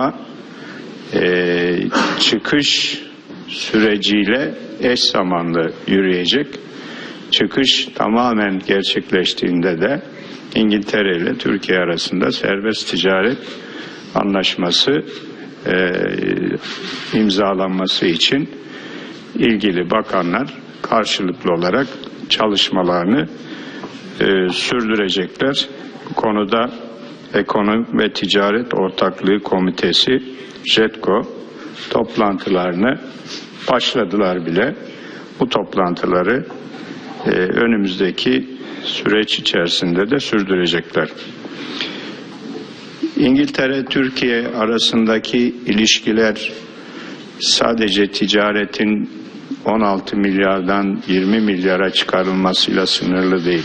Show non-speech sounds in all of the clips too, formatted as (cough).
anlaşma e, çıkış süreciyle eş zamanlı yürüyecek. Çıkış tamamen gerçekleştiğinde de İngiltere ile Türkiye arasında serbest ticaret anlaşması e, imzalanması için ilgili bakanlar karşılıklı olarak çalışmalarını e, sürdürecekler. Bu konuda Ekonomi ve Ticaret Ortaklığı Komitesi JETKO toplantılarını başladılar bile. Bu toplantıları e, önümüzdeki süreç içerisinde de sürdürecekler. İngiltere-Türkiye arasındaki ilişkiler sadece ticaretin 16 milyardan 20 milyara çıkarılmasıyla sınırlı değil.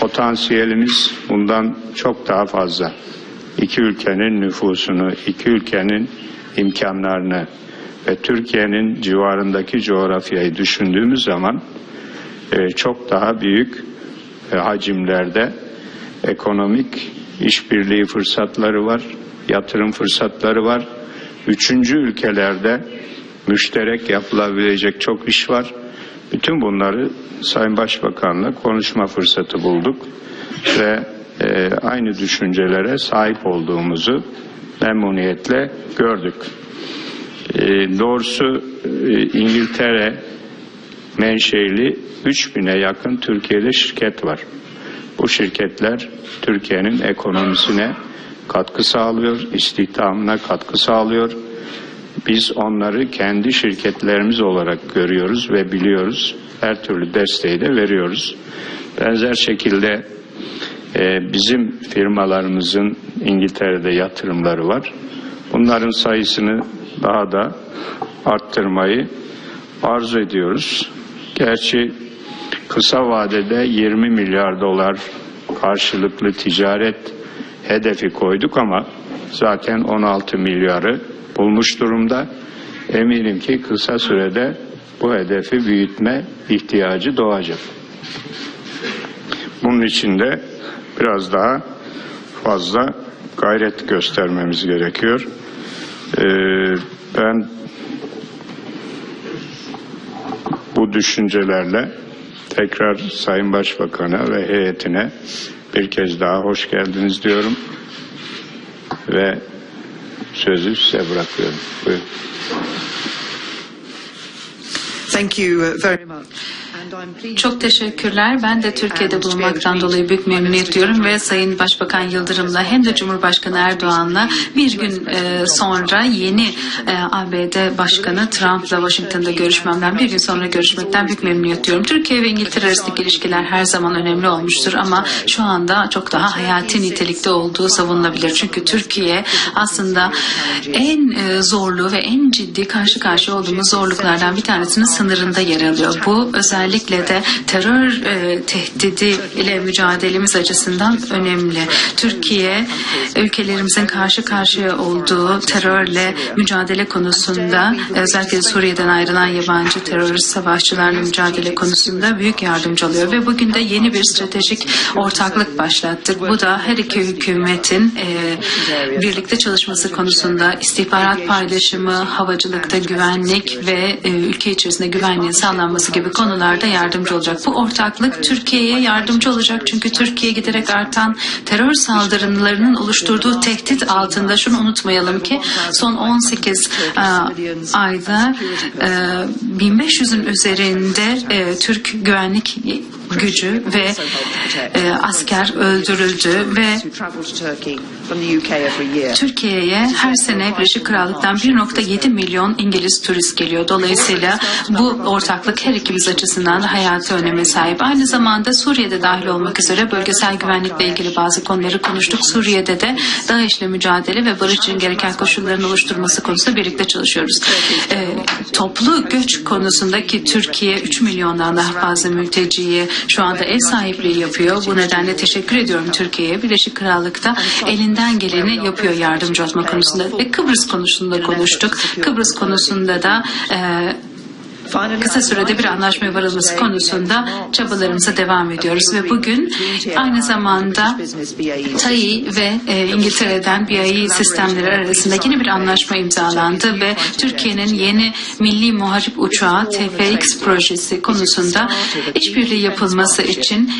Potansiyelimiz bundan çok daha fazla. İki ülkenin nüfusunu, iki ülkenin imkanlarını ve Türkiye'nin civarındaki coğrafyayı düşündüğümüz zaman e, çok daha büyük e, hacimlerde ekonomik işbirliği fırsatları var, yatırım fırsatları var. Üçüncü ülkelerde müşterek yapılabilecek çok iş var. Bütün bunları Sayın Başbakan'la konuşma fırsatı bulduk ve e, aynı düşüncelere sahip olduğumuzu memnuniyetle gördük. E, doğrusu e, İngiltere menşeli 3000'e yakın Türkiye'de şirket var. Bu şirketler Türkiye'nin ekonomisine katkı sağlıyor, istihdamına katkı sağlıyor. Biz onları kendi şirketlerimiz olarak görüyoruz ve biliyoruz. Her türlü desteği de veriyoruz. Benzer şekilde e, bizim firmalarımızın İngiltere'de yatırımları var. Bunların sayısını daha da arttırmayı arzu ediyoruz. Gerçi kısa vadede 20 milyar dolar karşılıklı ticaret hedefi koyduk ama zaten 16 milyarı bulmuş durumda. Eminim ki kısa sürede bu hedefi büyütme ihtiyacı doğacak. Bunun için de biraz daha fazla gayret göstermemiz gerekiyor. Ee, ben bu düşüncelerle tekrar Sayın Başbakan'a ve heyetine bir kez daha hoş geldiniz diyorum ve sözü size bırakıyorum. Buyurun. Thank you very much. Çok teşekkürler. Ben de Türkiye'de bulunmaktan dolayı büyük memnuniyet duyuyorum ve Sayın Başbakan Yıldırım'la hem de Cumhurbaşkanı Erdoğan'la bir gün e, sonra yeni e, ABD Başkanı Trump'la Washington'da görüşmemden bir gün sonra görüşmekten büyük memnuniyet duyuyorum. Türkiye ve İngiltere arasındaki ilişkiler her zaman önemli olmuştur ama şu anda çok daha hayati nitelikte olduğu savunulabilir. Çünkü Türkiye aslında en e, zorlu ve en ciddi karşı karşıya olduğumuz zorluklardan bir tanesinin sınırında yer alıyor. Bu özellikle de terör e, tehdidi ile mücadelemiz açısından önemli. Türkiye ülkelerimizin karşı karşıya olduğu terörle mücadele konusunda özellikle Suriye'den ayrılan yabancı terörist savaşçılarla mücadele konusunda büyük yardımcı oluyor ve bugün de yeni bir stratejik ortaklık başlattık. Bu da her iki hükümetin e, birlikte çalışması konusunda istihbarat paylaşımı, havacılıkta güvenlik ve e, ülke içerisinde güvenliğin sağlanması gibi konularda yardımcı olacak. Bu ortaklık Türkiye'ye yardımcı olacak çünkü Türkiye giderek artan terör saldırılarının oluşturduğu tehdit altında şunu unutmayalım ki son 18 e, ayda e, 1500'ün üzerinde e, Türk güvenlik gücü ve e, asker öldürüldü ve Türkiye'ye her sene Birleşik Krallık'tan 1.7 milyon İngiliz turist geliyor. Dolayısıyla bu ortaklık her ikimiz açısından da hayati öneme sahip. Aynı zamanda Suriye'de dahil olmak üzere bölgesel güvenlikle ilgili bazı konuları konuştuk. Suriye'de de DAEŞ'le mücadele ve barış için gereken koşulların oluşturması konusunda birlikte çalışıyoruz. Ee, toplu göç konusundaki Türkiye 3 milyondan daha fazla mülteciye şu anda ev sahipliği yapıyor. Bu nedenle teşekkür ediyorum Türkiye'ye. Birleşik Krallık'ta elinden geleni yapıyor yardımcı olma konusunda. Ve Kıbrıs konusunda konuştuk. Kıbrıs konusunda da e, kısa sürede bir anlaşmaya varılması konusunda çabalarımıza devam ediyoruz ve bugün aynı zamanda TAI ve e, İngiltere'den BAE sistemleri arasında yeni bir anlaşma imzalandı ve Türkiye'nin yeni milli muharip uçağı TFX projesi konusunda işbirliği yapılması için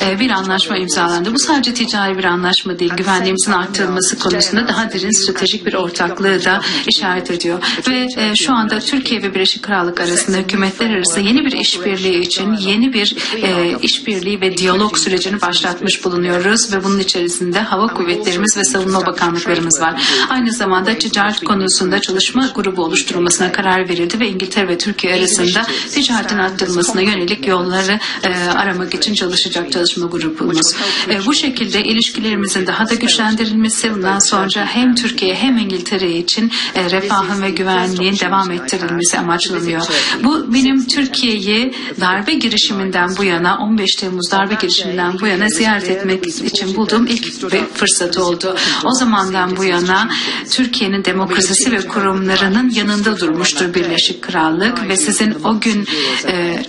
e, bir anlaşma imzalandı. Bu sadece ticari bir anlaşma değil, güvenliğimizin arttırılması konusunda daha derin stratejik bir ortaklığı da işaret ediyor. Ve e, şu anda Türkiye ve Birleşik Krallık arasında hükümetler arası yeni bir işbirliği için yeni bir e, işbirliği ve diyalog sürecini başlatmış bulunuyoruz ve bunun içerisinde hava kuvvetlerimiz ve savunma bakanlıklarımız var. Aynı zamanda ticaret konusunda çalışma grubu oluşturulmasına karar verildi ve İngiltere ve Türkiye arasında ticaretin arttırılmasına yönelik yolları e, aramak için çalışacak çalışma grubumuz. E, bu şekilde ilişkilerimizin daha da güçlendirilmesi bundan sonra hem Türkiye hem İngiltere için e, refahın ve güvenliğin devam ettirilmesi amaçlanıyor. Bu benim Türkiye'yi darbe girişiminden bu yana 15 Temmuz darbe girişiminden bu yana ziyaret etmek için bulduğum ilk fırsat oldu. O zamandan bu yana Türkiye'nin demokrasisi ve kurumlarının yanında durmuştur Birleşik Krallık ve sizin o gün e,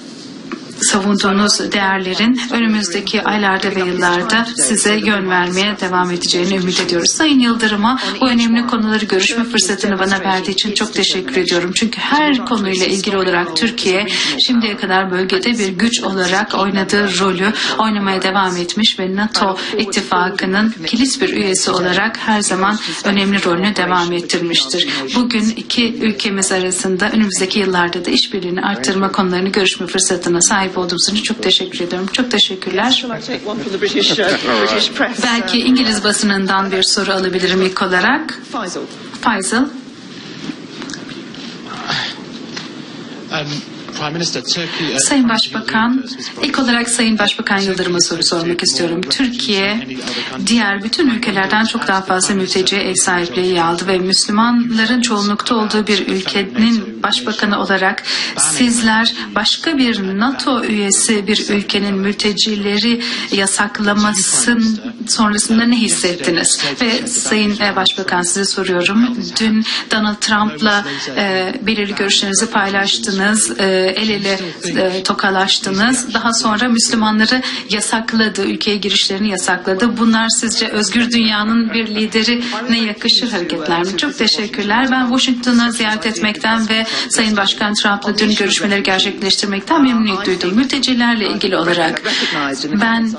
savunduğunuz değerlerin önümüzdeki aylarda ve yıllarda size yön vermeye devam edeceğini ümit ediyoruz. Sayın Yıldırım'a bu önemli konuları görüşme fırsatını bana verdiği için çok teşekkür ediyorum. Çünkü her konuyla ilgili olarak Türkiye şimdiye kadar bölgede bir güç olarak oynadığı rolü oynamaya devam etmiş ve NATO ittifakının kilit bir üyesi olarak her zaman önemli rolünü devam ettirmiştir. Bugün iki ülkemiz arasında önümüzdeki yıllarda da işbirliğini arttırma konularını görüşme fırsatına sahip olduğumuz için çok teşekkür ediyorum. Çok teşekkürler. (laughs) Belki İngiliz basınından bir soru alabilirim ilk olarak. Faisal. Faisal. Um, Sayın Başbakan, ilk olarak Sayın Başbakan Yıldırım'a soru sormak istiyorum. Türkiye diğer bütün ülkelerden çok daha fazla mülteciye ev sahipliği aldı ve Müslümanların çoğunlukta olduğu bir ülkenin başbakanı olarak sizler başka bir NATO üyesi bir ülkenin mültecileri yasaklamasın sonrasında ne hissettiniz? Ve Sayın e, Başbakan size soruyorum. Dün Donald Trump'la e, belirli görüşlerinizi paylaştınız. E, el ele e, tokalaştınız. Daha sonra Müslümanları yasakladı. Ülkeye girişlerini yasakladı. Bunlar sizce özgür dünyanın bir lideri ne yakışır hareketler mi? Çok teşekkürler. Ben Washington'a ziyaret etmekten ve Sayın Başkan Trump'la dün görüşmeleri gerçekleştirmekten memnuniyet duydum. Mültecilerle ilgili olarak ben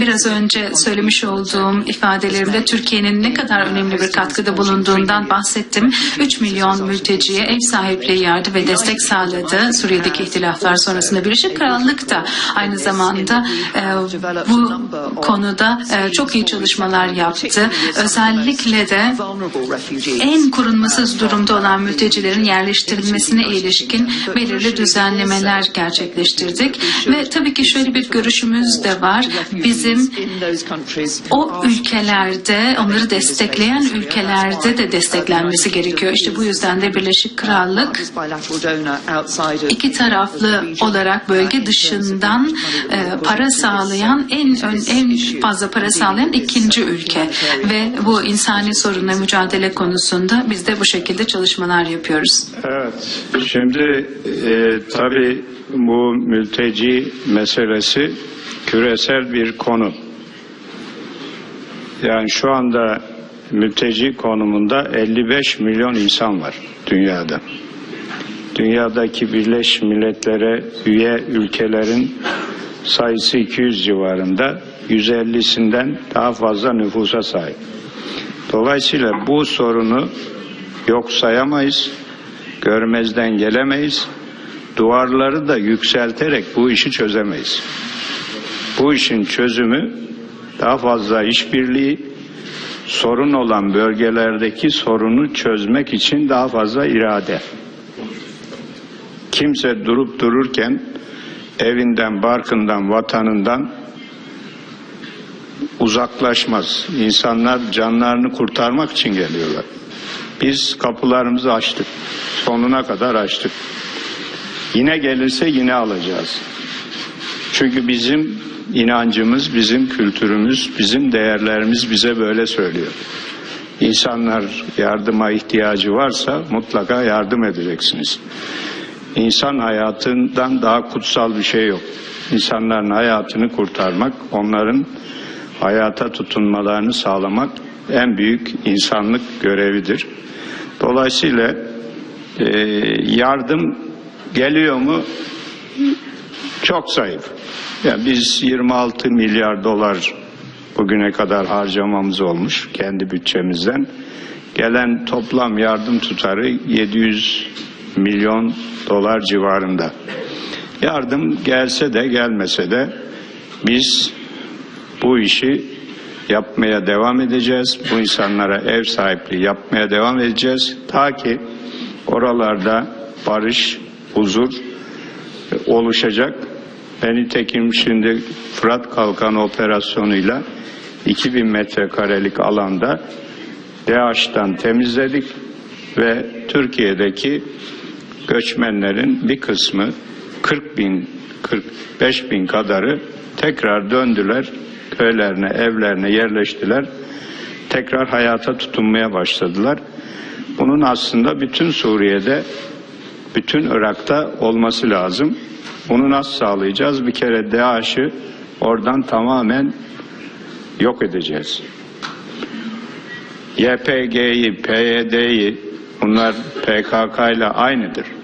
biraz önce söylemiş olduğum ifadelerimde Türkiye'nin ne kadar önemli bir katkıda bulunduğundan bahsettim. 3 milyon mülteciye ev sahipliği yardı ve destek sağladı Suriye'deki ihtilaflar sonrasında. Birleşik Krallık da aynı zamanda e, bu konuda e, çok iyi çalışmalar yaptı. Özellikle de en korunmasız durumda olan mültecilerin yerleştirilmesine ilişkin belirli düzenlemeler gerçekleştirdik. Ve tabii ki şöyle bir görüşümüz de var. Bizim o ülkelerde, onları destekleyen ülkelerde de desteklenmesi gerekiyor. İşte bu yüzden de Birleşik Krallık iki taraflı olarak bölge dışından e, para sağlayan en ön, en fazla para sağlayan ikinci ülke ve bu insani sorunla mücadele konusunda biz de bu şekilde çalışmalar yapıyoruz. Evet, şimdi e, tabii bu mülteci meselesi küresel bir konu. Yani şu anda mülteci konumunda 55 milyon insan var dünyada. Dünyadaki Birleşmiş Milletler'e üye ülkelerin sayısı 200 civarında, 150'sinden daha fazla nüfusa sahip. Dolayısıyla bu sorunu yok sayamayız, görmezden gelemeyiz. Duvarları da yükselterek bu işi çözemeyiz. Bu işin çözümü daha fazla işbirliği, sorun olan bölgelerdeki sorunu çözmek için daha fazla irade. Kimse durup dururken evinden, barkından, vatanından uzaklaşmaz. İnsanlar canlarını kurtarmak için geliyorlar. Biz kapılarımızı açtık. Sonuna kadar açtık. Yine gelirse yine alacağız. Çünkü bizim inancımız, bizim kültürümüz, bizim değerlerimiz bize böyle söylüyor. İnsanlar yardıma ihtiyacı varsa mutlaka yardım edeceksiniz. İnsan hayatından daha kutsal bir şey yok. İnsanların hayatını kurtarmak, onların hayata tutunmalarını sağlamak en büyük insanlık görevidir. Dolayısıyla e, yardım geliyor mu? Çok zayıf. Yani biz 26 milyar dolar bugüne kadar harcamamız olmuş kendi bütçemizden. Gelen toplam yardım tutarı 700 milyon dolar civarında. Yardım gelse de gelmese de biz bu işi yapmaya devam edeceğiz. Bu insanlara ev sahipliği yapmaya devam edeceğiz. Ta ki oralarda barış, huzur oluşacak. Ve nitekim şimdi Fırat Kalkanı operasyonuyla 2000 metrekarelik alanda DAEŞ'tan temizledik ve Türkiye'deki göçmenlerin bir kısmı 40 bin 45 bin kadarı tekrar döndüler köylerine evlerine yerleştiler. Tekrar hayata tutunmaya başladılar. Bunun aslında bütün Suriye'de bütün Irak'ta olması lazım. Bunu nasıl sağlayacağız? Bir kere DAEŞ'ı oradan tamamen yok edeceğiz. YPG'yi, PYD'yi bunlar PKK ile aynıdır.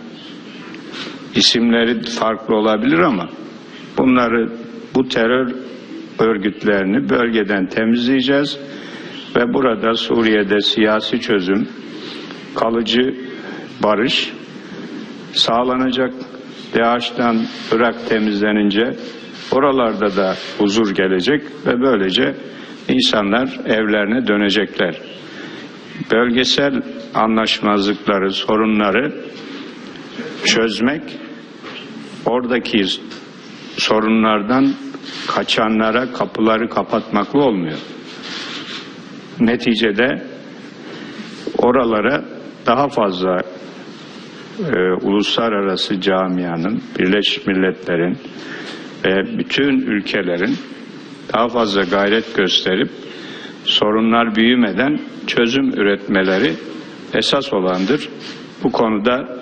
İsimleri farklı olabilir ama bunları bu terör örgütlerini bölgeden temizleyeceğiz ve burada Suriye'de siyasi çözüm, kalıcı barış sağlanacak. DAEŞ'ten Irak temizlenince oralarda da huzur gelecek ve böylece insanlar evlerine dönecekler bölgesel anlaşmazlıkları, sorunları çözmek, oradaki sorunlardan kaçanlara kapıları kapatmakla olmuyor. Neticede oralara daha fazla e, uluslararası camianın, Birleşmiş Milletler'in ve bütün ülkelerin daha fazla gayret gösterip sorunlar büyümeden çözüm üretmeleri esas olandır. Bu konuda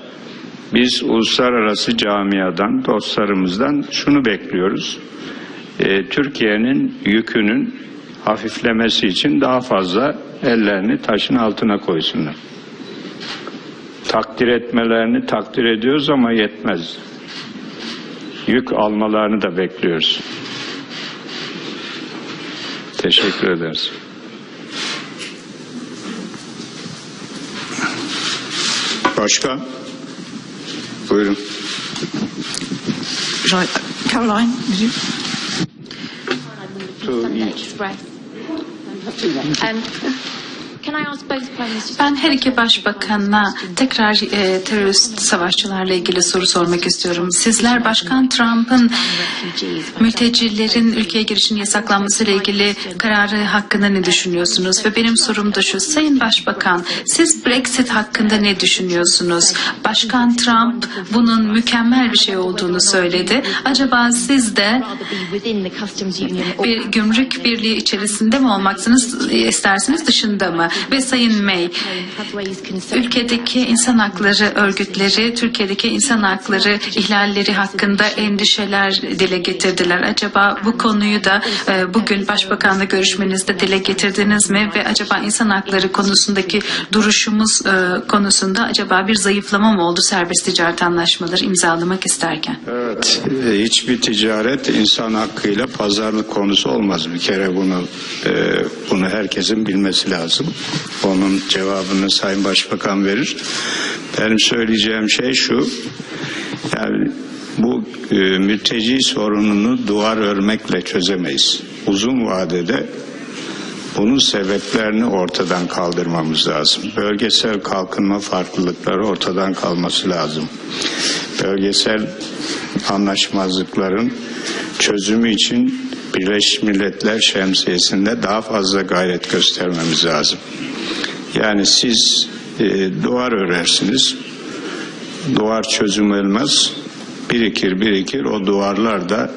biz uluslararası camiadan, dostlarımızdan şunu bekliyoruz. Ee, Türkiye'nin yükünün hafiflemesi için daha fazla ellerini taşın altına koysunlar. Takdir etmelerini takdir ediyoruz ama yetmez. Yük almalarını da bekliyoruz. Teşekkür ederiz. Başka? Uh, Caroline, did you? So, um, Ben her iki başbakanına tekrar e, terörist savaşçılarla ilgili soru sormak istiyorum. Sizler Başkan Trump'ın mültecilerin ülkeye girişinin yasaklanmasıyla ilgili kararı hakkında ne düşünüyorsunuz? Ve benim sorum da şu, Sayın Başbakan, siz Brexit hakkında ne düşünüyorsunuz? Başkan Trump bunun mükemmel bir şey olduğunu söyledi. Acaba siz de bir gümrük birliği içerisinde mi olmaksınız istersiniz dışında mı? Ve Sayın May, ülkedeki insan hakları örgütleri Türkiye'deki insan hakları ihlalleri hakkında endişeler dile getirdiler. Acaba bu konuyu da e, bugün Başbakanla görüşmenizde dile getirdiniz mi? Ve acaba insan hakları konusundaki duruşumuz e, konusunda acaba bir zayıflama mı oldu serbest ticaret anlaşmaları imzalamak isterken? Evet, e, hiçbir ticaret insan hakkıyla pazarlık konusu olmaz. Bir kere bunu bunu herkesin bilmesi lazım. Onun cevabını Sayın Başbakan verir. Benim söyleyeceğim şey şu. Yani bu e, mülteci sorununu duvar örmekle çözemeyiz. Uzun vadede bunun sebeplerini ortadan kaldırmamız lazım. Bölgesel kalkınma farklılıkları ortadan kalması lazım. Bölgesel anlaşmazlıkların çözümü için Birleşmiş Milletler şemsiyesinde daha fazla gayret göstermemiz lazım. Yani siz e, duvar örersiniz, duvar çözüm olmaz, birikir birikir. O duvarlar da